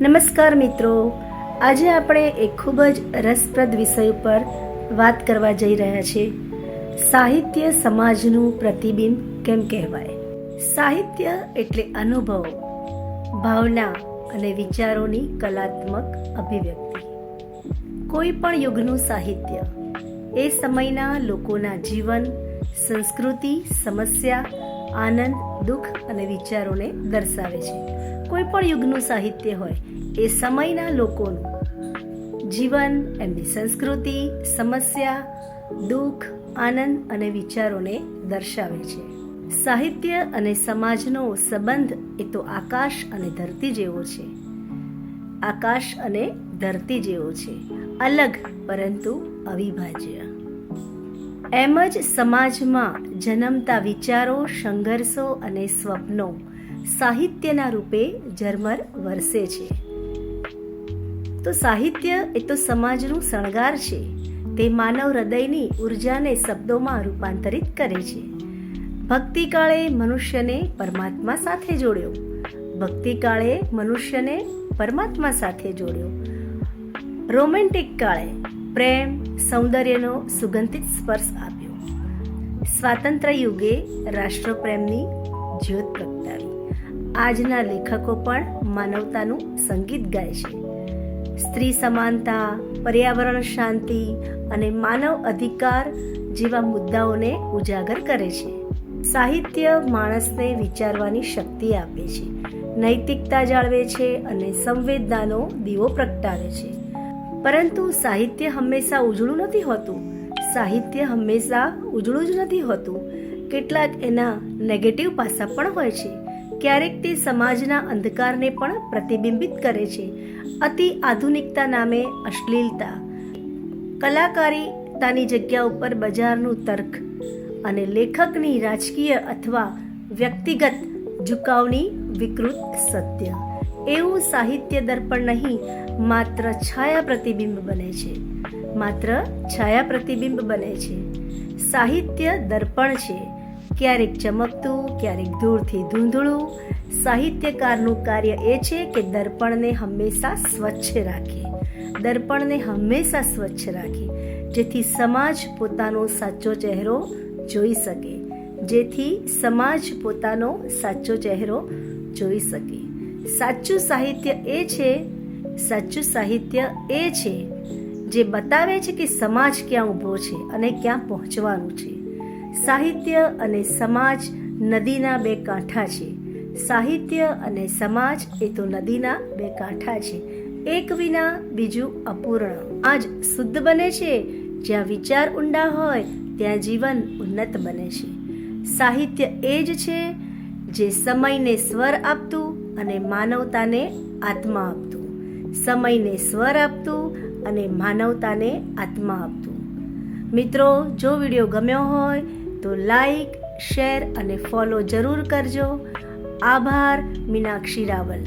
નમસ્કાર મિત્રો. આજે આપણે એક ખૂબ જ રસપ્રદ વિષય ઉપર વાત કરવા જઈ રહ્યા છીએ. સાહિત્ય સમાજનું પ્રતિબિંબ કેમ કહેવાય? સાહિત્ય એટલે અનુભવ, ભાવના અને વિચારોની કલાત્મક અભિવ્યક્તિ. કોઈ પણ યુગનું સાહિત્ય એ સમયના લોકોના જીવન, સંસ્કૃતિ, સમસ્યા આનંદ, દુઃખ અને વિચારોને દર્શાવે છે. કોઈ પણ યુગનું સાહિત્ય હોય એ સમયના લોકોનું. જીવન, એમની સંસ્કૃતિ, સમસ્યા, દુઃખ, આનંદ અને વિચારોને દર્શાવે છે. સાહિત્ય અને સમાજનો સંબંધ એ તો આકાશ અને ધરતી જેવો છે. આકાશ અને ધરતી જેવો છે. અલગ, પરંતુ અવિભાજ્ય. એમ જ સમાજમાં જન્મતા વિચારો, સંઘર્ષો અને સ્વપ્નો સાહિત્યના રૂપે ઝરમર વરસે છે. તો સાહિત્ય એ તો સમાજનું શણગાર છે. તે માનવ હૃદયની ઉર્જાને શબ્દોમાં રૂપાંતરિત કરે છે. ભક્તિકાળે મનુષ્યને પરમાત્મા સાથે જોડ્યો. ભક્તિકાળે મનુષ્યને પરમાત્મા સાથે જોડ્યો. રોમેન્ટિક કાળે પ્રેમ સૌંદર્યનો સુગંધિત સ્પર્શ આપ્યો. સ્વાતંત્ર્ય યુગે રાષ્ટ્રપ્રેમની જ્યોત પ્રગટાવી. આજના લેખકો પણ માનવતાનું સંગીત ગાય છે. સ્ત્રી સમાનતા, પર્યાવરણ શાંતિ અને માનવ અધિકાર જેવા મુદ્દાઓને ઉજાગર કરે છે. સાહિત્ય માણસને વિચારવાની શક્તિ આપે છે. નૈતિકતા જાળવે છે અને સંવેદનાનો દીવો પ્રગટાવે છે. પરંતુ સાહિત્ય હંમેશા ઉજળું નથી હોતું. સાહિત્ય હંમેશા ઉજળું જ નથી હોતું. કેટલાક એના નેગેટિવ પાસા પણ હોય છે. ક્યારેક તે સમાજના અંધકારને પણ પ્રતિબિંબિત કરે છે. અતિ આધુનિકતા નામે અશ્લીલતા. કલાકારીતાની જગ્યા ઉપર બજારનું તર્ક અને લેખકની રાજકીય અથવા વ્યક્તિગત ઝુકાવની વિકૃત સત્ય. એવું સાહિત્ય દર્પણ નહીં, માત્ર છાયા પ્રતિબિંબ બને છે. માત્ર છાયા પ્રતિબિંબ બને છે. સાહિત્ય દર્પણ છે. ક્યારેક ચમકતું, ક્યારેક દૂરથી ધૂંધળું. સાહિત્યકારનું કાર્ય એ છે કે દર્પણને હંમેશા સ્વચ્છ રાખે. દર્પણને હંમેશા સ્વચ્છ રાખે. જેથી સમાજ પોતાનો સાચો ચહેરો જોઈ શકે. જેથી સમાજ પોતાનો સાચો ચહેરો જોઈ શકે. સાચું સાહિત્ય એ છે, સાચું સાહિત્ય એ છે, જે બતાવે છે કે સમાજ ક્યાં ઊભો છે અને ક્યાં પહોંચવાનું છે. સાહિત્ય અને સમાજ નદીના બે કાંઠા છે. સાહિત્ય અને સમાજ એ તો નદીના બે કાંઠા છે. એક વિના બીજું અપૂર્ણ. આજ શુદ્ધ બને છે, જ્યાં વિચાર ઊંડા હોય, ત્યાં જીવન ઉન્નત બને છે. સાહિત્ય એ જ છે, જે સમયને સ્વર આપતું અને માનવતાને આત્મા આપતું. સમયને સ્વર આપતું અને માનવતાને આત્મા આપતું. મિત્રો, જો વીડિયો ગમ્યો હોય તો લાઈક, શેર અને ફોલો જરૂર કરજો. આભાર, મીનાક્ષી રાવલ.